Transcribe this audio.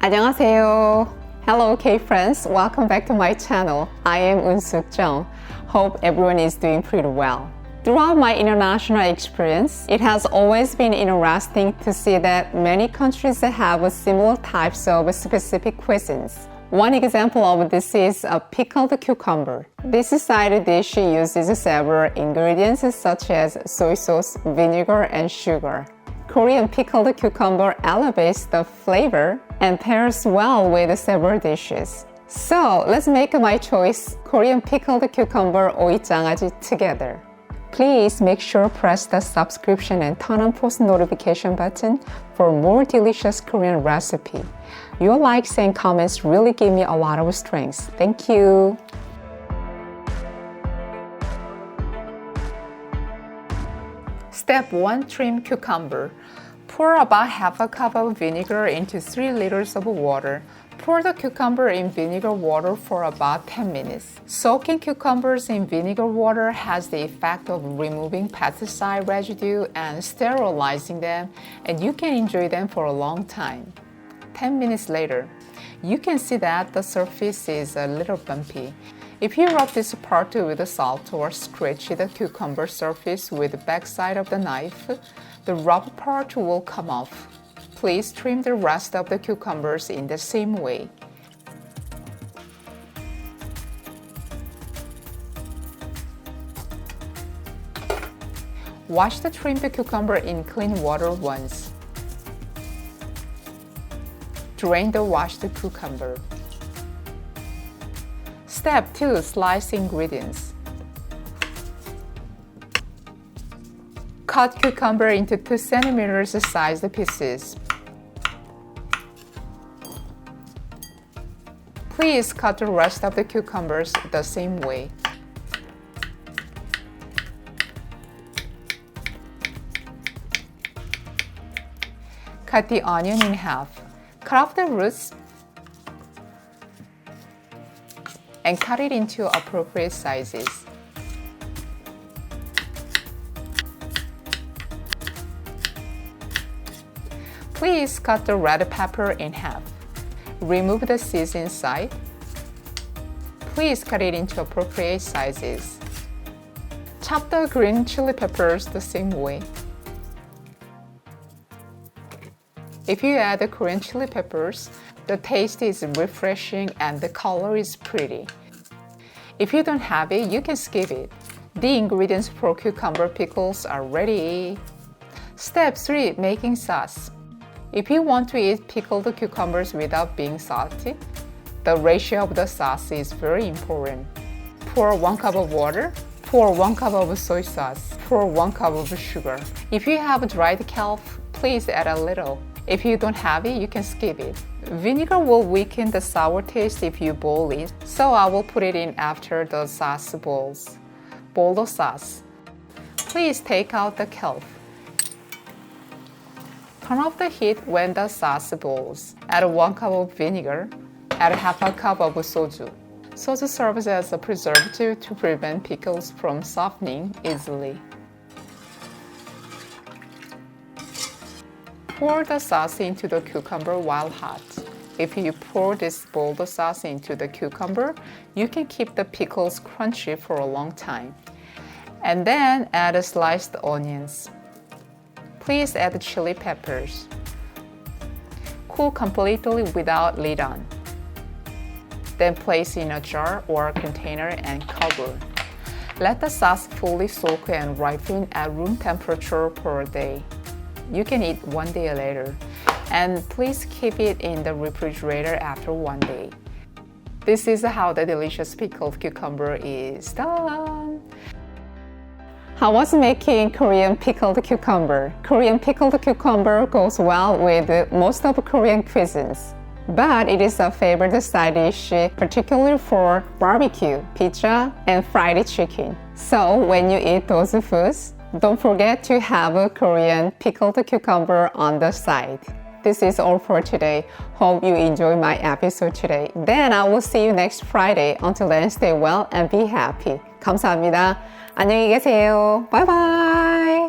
안녕하세요. Hello, K friends. Welcome back to my channel. I am Unsuk Jung. Hope everyone is doing pretty well. Throughout my international experience, it has always been interesting to see that many countries have similar types of specific cuisines. One example of this is a pickled cucumber. This side dish uses several ingredients such as soy sauce, vinegar, and sugar. Korean pickled cucumber elevates the flavor and pairs well with several dishes. So let's make my choice Korean pickled cucumber oichangaji together. Please make sure press the subscription and turn on post notification button for more delicious Korean recipe. Your likes and comments really give me a lot of strength. Thank you. Step 1 Trim cucumber. Pour about half a cup of vinegar into 3 liters of water. Pour the cucumber in vinegar water for about 10 minutes. Soaking cucumbers in vinegar water has the effect of removing pesticide residue and sterilizing them, and you can enjoy them for a long time. 10 minutes later, you can see that the surface is a little bumpy. If you rub this part with salt or scratch the cucumber surface with the backside of the knife, the rub part will come off. Please trim the rest of the cucumbers in the same way. Wash the trimmed cucumber in clean water once. Drain the washed cucumber. Step 2. Slice ingredients. Cut cucumber into 2 centimeters sized pieces. Please cut the rest of the cucumbers the same way. Cut the onion in half. Cut off the roots and cut it into appropriate sizes. Please cut the red pepper in half. Remove the seeds inside. Please cut it into appropriate sizes. Chop the green chili peppers the same way. If you add the Korean chili peppers, the taste is refreshing and the color is pretty. If you don't have it, you can skip it. The ingredients for cucumber pickles are ready. Step 3 Making sauce. If you want to eat pickled cucumbers without being salty, the ratio of the sauce is very important. Pour 1 cup of water, pour 1 cup of soy sauce, pour 1 cup of sugar. If you have dried kelp, please add a little. If you don't have it, you can skip it. Vinegar will weaken the sour taste if you boil it, so I will put it in after the sauce boils. Boil the sauce. Please take out the kelp. Turn off the heat when the sauce boils. Add 1 cup of vinegar. Add half a cup of soju. Soju serves as a preservative to prevent pickles from softening easily. Pour the sauce into the cucumber while hot. If you pour this boiled sauce into the cucumber, you can keep the pickles crunchy for a long time. And then add sliced onions. Please add chili peppers. Cool completely without lid on. Then place in a jar or container and cover. Let the sauce fully soak and ripen at room temperature per day you can eat one day later. And please keep it in the refrigerator after one day. This is how the delicious pickled cucumber is done. How was making Korean pickled cucumber? Korean pickled cucumber goes well with most of Korean cuisines. But it is a favorite side dish, particularly for barbecue, pizza, and fried chicken. So when you eat those foods, don't forget to have a Korean pickled cucumber on the side. This is all for today. Hope you enjoy my episode today. Then I will see you next Friday. Until then, stay well and be happy. 감사합니다. 안녕히 계세요. Bye bye.